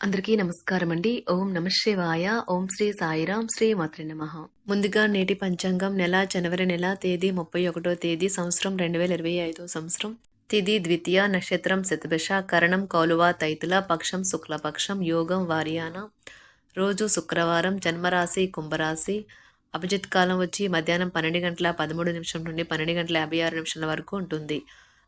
అందరికీ నమస్కారం అండి ఓం నమ శివాయ. ఓం శ్రీ సాయిరాం శ్రీ మాత్రి నమ. ముందుగా నేటి పంచాంగం నెల జనవరి నెల తేదీ ముప్పై ఒకటో తేదీ సంవత్సరం రెండు వేల ఇరవై ఐదో సంవత్సరం. తిది ద్వితీయ నక్షత్రం శతభిష కరణం కౌలువ తైతుల పక్షం శుక్లపక్షం యోగం వారియాన. రోజు శుక్రవారం జన్మరాశి కుంభరాశి. అభిజిత్ కాలం వచ్చి మధ్యాహ్నం పన్నెండు గంటల పదమూడు నిమిషం నుండి పన్నెండు గంటల యాభై ఆరు నిమిషాల వరకు ఉంటుంది.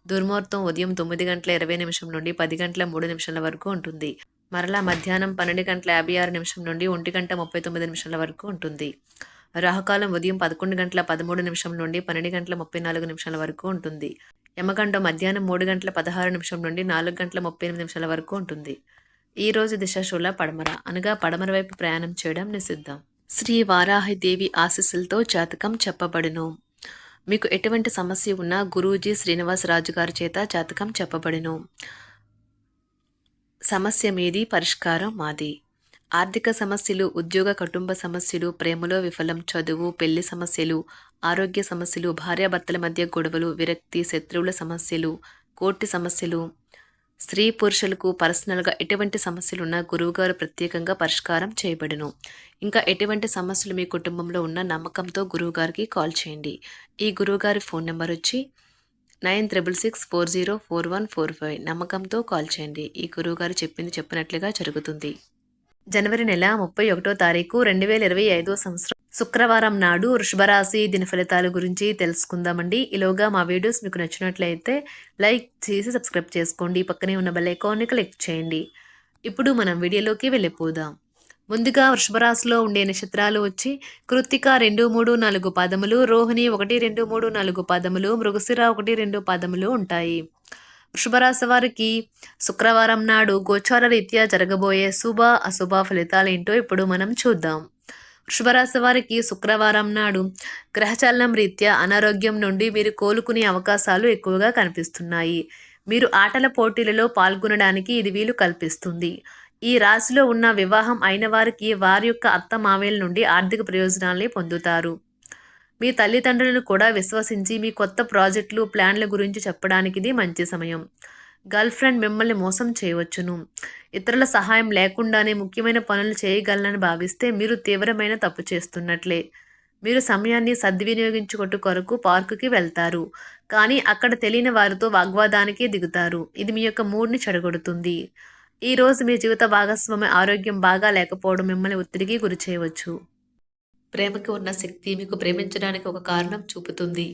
దుర్ముహూర్తం ఉదయం తొమ్మిది గంటల ఇరవై నిమిషం నుండి పది గంటల మూడు నిమిషాల వరకు ఉంటుంది. మరలా మధ్యాహ్నం పన్నెండు గంటల యాభై ఆరు నిమిషం నుండి ఒంటి గంట ముప్పై తొమ్మిది నిమిషాల వరకు ఉంటుంది. రాహుకాలం ఉదయం పదకొండు గంటల పదమూడు నిమిషం నుండి పన్నెండు గంటల ముప్పై నాలుగు నిమిషాల వరకు ఉంటుంది. యమగండం మధ్యాహ్నం మూడు గంటల పదహారు నిమిషం నుండి నాలుగు గంటల ముప్పై ఎనిమిది నిమిషాల వరకు ఉంటుంది. ఈ రోజు దిశాశూల పడమర. అనగా పడమర వైపు ప్రయాణం చేయడం నిషిద్ధం. శ్రీ వారాహి దేవి ఆశీస్సులతో జాతకం చెప్పబడును. మీకు ఎటువంటి సమస్య ఉన్నా గురూజీ శ్రీనివాసరాజు గారి చేత జాతకం చెప్పబడును. సమస్య మీది పరిష్కారం మాది. ఆర్థిక సమస్యలు ఉద్యోగ కుటుంబ సమస్యలు ప్రేమలో విఫలం చదువు పెళ్ళి సమస్యలు ఆరోగ్య సమస్యలు భార్యాభర్తల మధ్య గొడవలు విరక్తి శత్రువుల సమస్యలు కోర్టు సమస్యలు స్త్రీ పురుషులకు పర్సనల్గా ఎటువంటి సమస్యలు ఉన్నా గురువుగారు ప్రత్యేకంగా పరిష్కారం చేయబడును. ఇంకా ఎటువంటి సమస్యలు మీ కుటుంబంలో ఉన్న నమ్మకంతో గురువుగారికి కాల్ చేయండి. ఈ గురువుగారి ఫోన్ నెంబర్ వచ్చి nine triple six four zero four one four five నమ్మకంతో కాల్ చేయండి. ఈ గురువుగారు చెప్పింది చెప్పినట్లుగా జరుగుతుంది. జనవరి నెల ముప్పై ఒకటో తారీఖు రెండు వేల ఇరవై ఐదో సంవత్సరం శుక్రవారం నాడు వృషభరాశి దిన ఫలితాల గురించి తెలుసుకుందామండి. ఈలోగా మా వీడియోస్ మీకు నచ్చినట్లయితే లైక్ చేసి సబ్స్క్రైబ్ చేసుకోండి. పక్కనే ఉన్న బెల్ ఐకాన్ని క్లిక్ చేయండి. ఇప్పుడు మనం వీడియోలోకి వెళ్ళిపోదాం. ముందుగా వృషభరాశిలో ఉండే నక్షత్రాలు వచ్చి కృత్తిక రెండు మూడు నాలుగు పదములు రోహిణి ఒకటి రెండు మూడు నాలుగు పదములు మృగశిర ఒకటి రెండు పదములు ఉంటాయి. వృషభరాశి వారికి శుక్రవారం నాడు గోచార రీత్యా జరగబోయే శుభ అశుభ ఫలితాలేంటో ఇప్పుడు మనం చూద్దాం. వృషభరాశి వారికి శుక్రవారం నాడు గ్రహచలనం రీత్యా అనారోగ్యం నుండి మీరు కోలుకునే అవకాశాలు ఎక్కువగా కనిపిస్తున్నాయి. మీరు ఆటల పోటీలలో పాల్గొనడానికి ఇది వీలు కల్పిస్తుంది. ఈ రాశిలో ఉన్న వివాహం అయిన వారికి వారి యొక్క అత్త మామయ్యల నుండి ఆర్థిక ప్రయోజనాల్ని పొందుతారు. మీ తల్లిదండ్రులను కూడా విశ్వసించి మీ కొత్త ప్రాజెక్టులు ప్లాన్ల గురించి చెప్పడానికి ఇది మంచి సమయం. గర్ల్ ఫ్రెండ్ మిమ్మల్ని మోసం చేయవచ్చును. ఇతరుల సహాయం లేకుండానే ముఖ్యమైన పనులు చేయగలనని భావిస్తే మీరు తీవ్రమైన తప్పు చేస్తున్నట్లే. మీరు సమయాన్ని సద్వినియోగించుకుంటు కొరకు పార్కుకి వెళ్తారు. కానీ అక్కడ తెలియని వారితో వాగ్వాదానికి దిగుతారు. ఇది మీ యొక్క మూడ్ని చెడగొడుతుంది. ఈ రోజు మీ జీవిత భాగస్వామి ఆరోగ్యం బాగా లేకపోవడం మిమ్మల్ని ఒత్తిడికి గురి చేయవచ్చు. ప్రేమకి ఉన్న శక్తి మీకు ప్రేమించడానికి ఒక కారణం చూపుతుంది.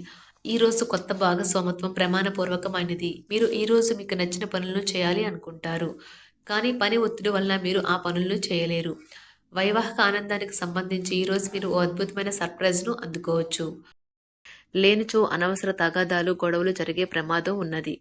ఈ రోజు కొత్త భాగస్వామత్వం ప్రమాణపూర్వకమైనది. మీరు ఈ రోజు మీకు నచ్చిన పనులను చేయాలి అనుకుంటారు. కానీ పని ఒత్తిడి వల్ల మీరు ఆ పనులను చేయలేరు. వైవాహిక ఆనందానికి సంబంధించి ఈరోజు మీరు ఓ అద్భుతమైన సర్ప్రైజ్ను అందుకోవచ్చు. లేనిచో అనవసర తగాదాలు గొడవలు జరిగే ప్రమాదం ఉన్నది.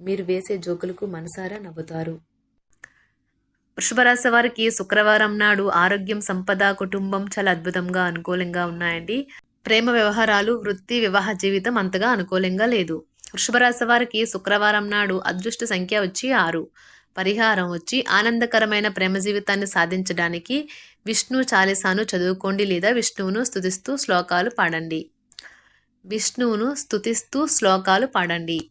మీరు వేసే జోకులకు మనసారా నవ్వుతారు. వృషభరాశి వారికి శుక్రవారం నాడు ఆరోగ్యం సంపద కుటుంబం చాలా అద్భుతంగా అనుకూలంగా ఉన్నాయండి. ప్రేమ వ్యవహారాలు వృత్తి వివాహ జీవితం అంతగా అనుకూలంగా లేదు. వృషభరాశి వారికి శుక్రవారం నాడు అదృష్ట సంఖ్య వచ్చి ఆరు. పరిహారం వచ్చి ఆనందకరమైన ప్రేమ జీవితాన్ని సాధించడానికి విష్ణు చాలీసాను చదువుకోండి లేదా విష్ణువును స్తుతిస్తూ శ్లోకాలు పాడండి. విష్ణువును స్థుతిస్తూ శ్లోకాలు పాడండి.